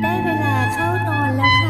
ได้เวลาเข้านอนแล้ว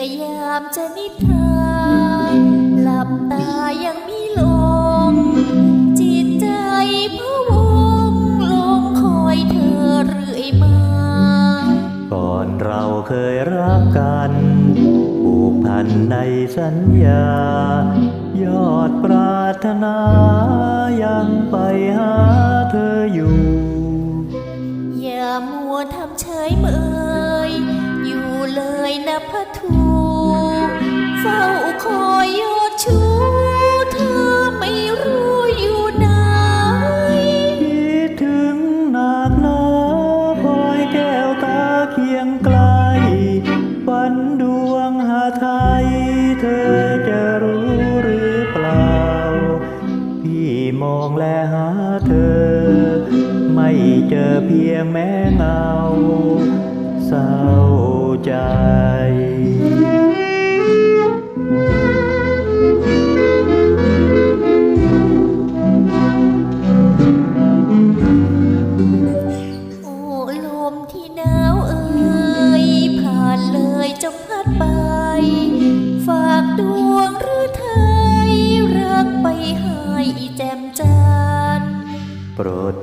อยามจะนิทราหลับตายังมีลม จิตใจพะวงลงคอยเธอเรื่อยมา ก่อนเราเคยรักกันผูกพันในสัญญา ยอดปรารถนายังไปหาเธออยู่ อย่ามัวทำเฉยเมยอยู่เลยนะพะทู เฝ้าคอยยอดชูเธอไม่รู้อยู่ไหนคิดถึงหนักหนาคอยแก้วตาเคียงไกลฝันดวงหาไทย เธอจะรู้หรือเปล่า พี่มองแลหาเธอ ไม่เจอเพียงแม้เงาเศร้าใจ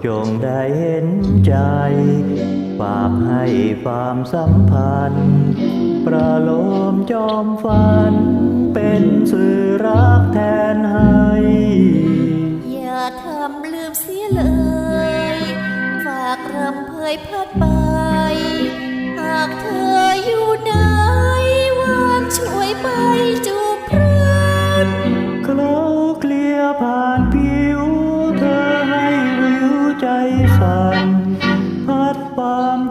จงได้เห็นใจฝากให้ความสัมพันธ์ ประโลมจอมฝัน เป็นสื่อรักแทนให้ อย่าทำลืมเสียเลย ฝากรำเพยพัดไป หากเธออยู่ไหนวานช่วยไปจู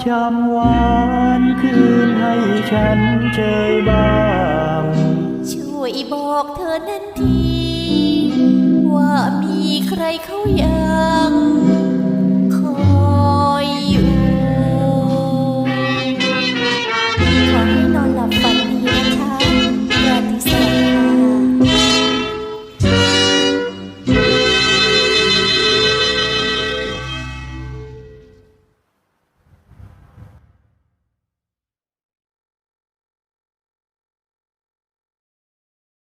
ช้ำหวานคืนให้ฉันเชยบ้าง ช่วยบอกเธอนั่นที ว่ามีใครเขาอยาก